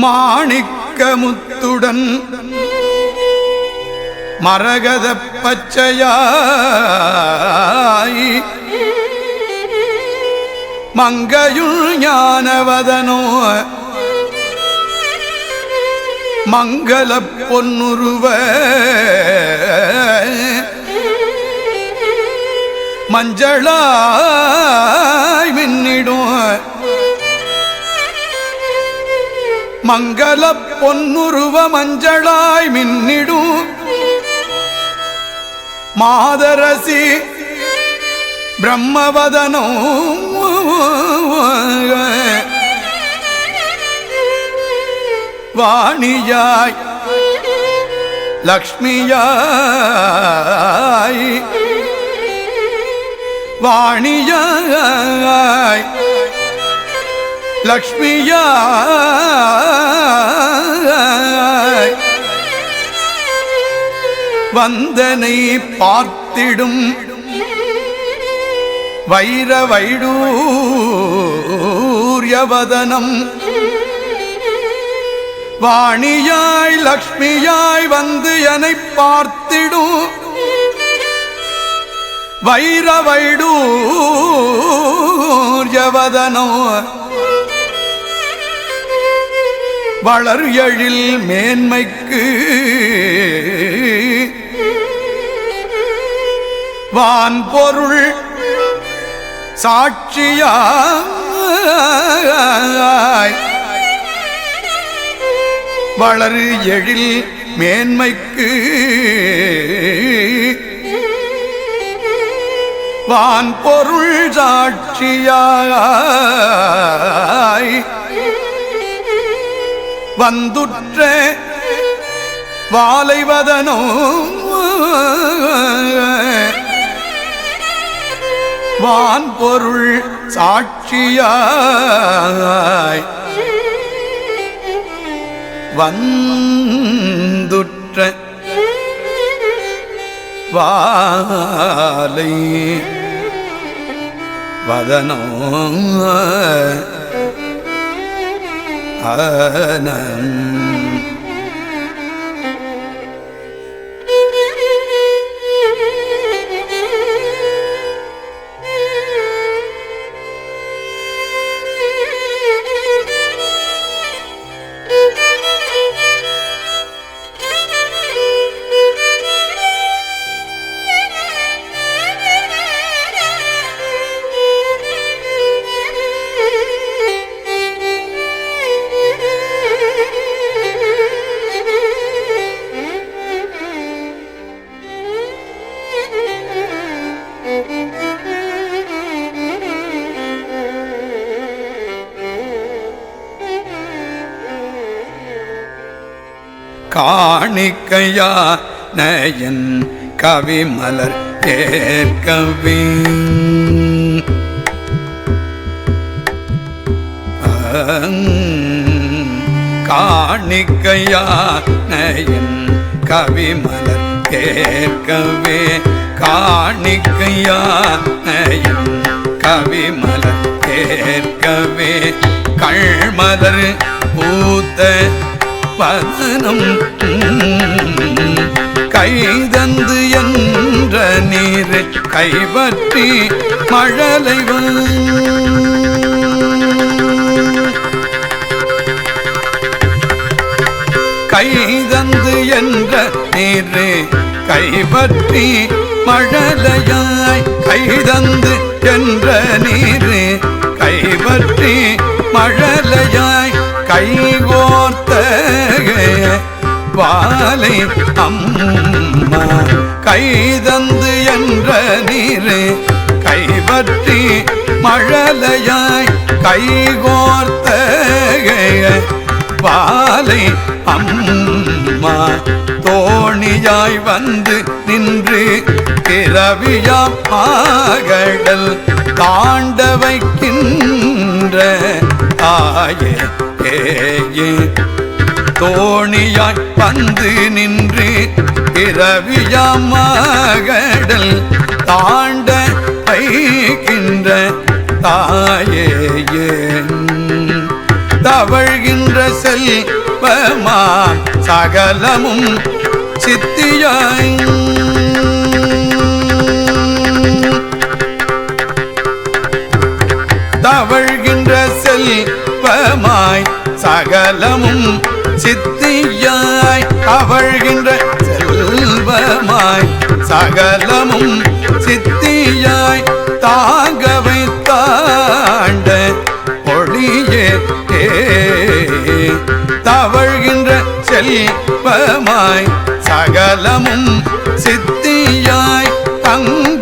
மாணிக்க முத்துடன். மரகத பச்சையாய். மங்கையுள் ஞானவதனோ. மங்கள பொன்னுருவ. மஞ்சளாய் மின்னிடும். மங்கள பொன்னுருவ மஞ்சளாய் மின்னிடும். மாதரசி பிரம்மவதனோ வாணியாய் லக்ஷ்மியாய். வாணியாய் லக்ஷ்மியாய் வந்தனை பார்த்திடும் வைர வைடூரியவதனம். வாணியாய் லக்ஷ்மியாய் வந்து என்னை பார்த்திடும் வைர வைடூரியவதனோ வளர் எழில் மேன்மைக்கு. வான் பொருள் சாட்சியாய் வளர் எழில் மேன்மைக்கு. வான் பொருள் சாட்சியாய் வந்துற்ற வாலைவதனோ வான் பொருள் சாட்சியாய் வந்துற்ற வாலை வதனோ عانى காணிக்கையா? நயன் கவிமலர் கேட்கவி. காணிக்கையா? நயன் கவிமலர் கேட்கவே. காணிக்கையா? நயன் கவிமலர் கேட்கவே. கள்மலர் பூத்த பதனம் கைதந்து என்ற நீரை கைபற்றி மழலைவன். கைதந்து என்ற நீரை கைபற்றி மழலையாய் கைதந்து என்ற நீர் கைபற்றி மழலையாய் கை பாலை அம்மா கைதந்து என்ற நீரே கைபற்றி மழலையாய் கைகோர்த்த பாலை அம்மா தோணியாய் வந்து நின்று கிரவியா பாகடல் தாண்ட வைக்கின்ற ஆயே ஏ. தோணியாய் வந்து நின்று பிறவியாமகடல் தாண்ட வைக்கின்ற தாயே தவழ்கின்ற செல்வமாம் சகலமும் சித்தியாய் சித்தியாய் அவழ்கின்ற செல்வமாய் சகலமும் சித்தியாய் தாங்க வைத்தாண்ட ஒளியே தவழ்கின்ற செல்வமாய் சகலமும் சித்தியாய் தங்க